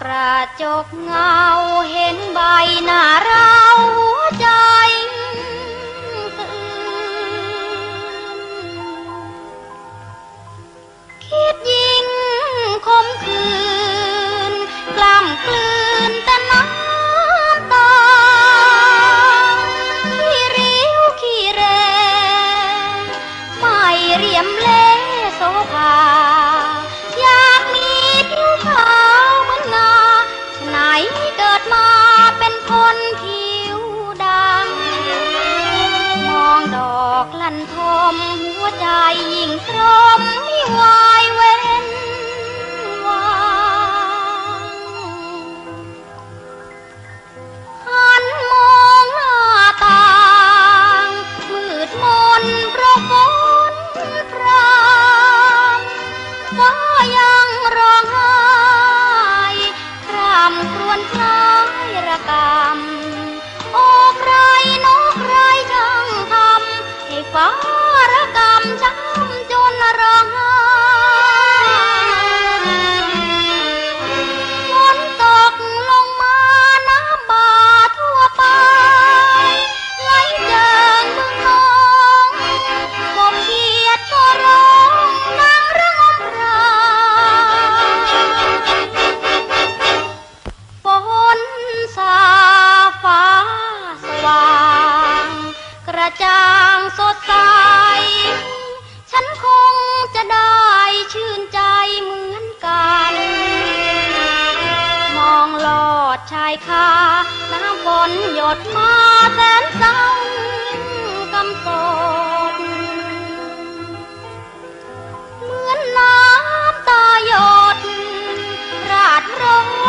กระจกเงาเห็นใบหน้าเราใจคิดยิงคมคืน กล้ำกลืนแต่น้ำตาขี้ริ้วขี้แรงไม่เรียมเลโซภา ใจยิ่งตรมไม่วายเว้นวางหันมองหน้าต่างมืดมนเพราะฝนพรำก็ยังร้องไห้คร่ำครวญคราายคา น้ำฝนหยดมาแสนเศร้กำปดเหมือนน้ำตาหยด ราดรง